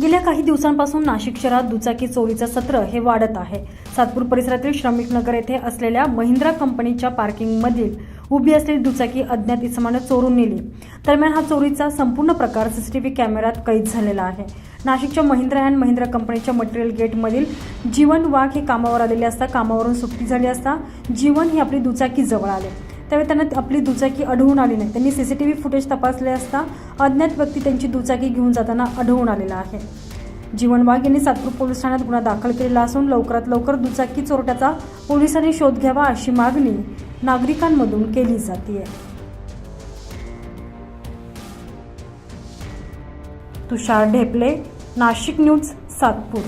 गेल्या काही दिवसांपासून नाशिक शहरात दुचाकी चोरीचं सत्र हे वाढत आहे. सातपूर परिसरातील श्रमिक नगर येथे असलेल्या महिंद्रा कंपनीच्या पार्किंगमधील उभी असलेली दुचाकी अज्ञात इसमानं चोरून नेली. दरम्यान हा चोरीचा संपूर्ण प्रकार सीसीटीव्ही कॅमेऱ्यात कैद झालेला आहे. नाशिकच्या महिंद्रा अँड महिंद्रा कंपनीच्या मटेरियल गेटमधील जीवन वाघ हे कामावर आलेले असता कामावरून सुट्टी झाली असता जीवन हे आपली दुचाकी जवळ आले. त्यावेळी त्यांना आपली दुचाकी आढळून आली नाही. त्यांनी C C T V footage तपासले असता अज्ञात व्यक्ती त्यांची दुचाकी घेऊन जाताना आढळून आलेला आहे. जीवन वाघ यांनी सातपूर पोलीस ठाण्यात गुन्हा दाखल केलेला असून लवकरात लवकर दुचाकी चोरट्याचा पोलिसांनी शोध घ्यावा अशी मागणी नागरिकांमधून केली जाते तुषार ढेपले नाशिक न्यूज सातपूर.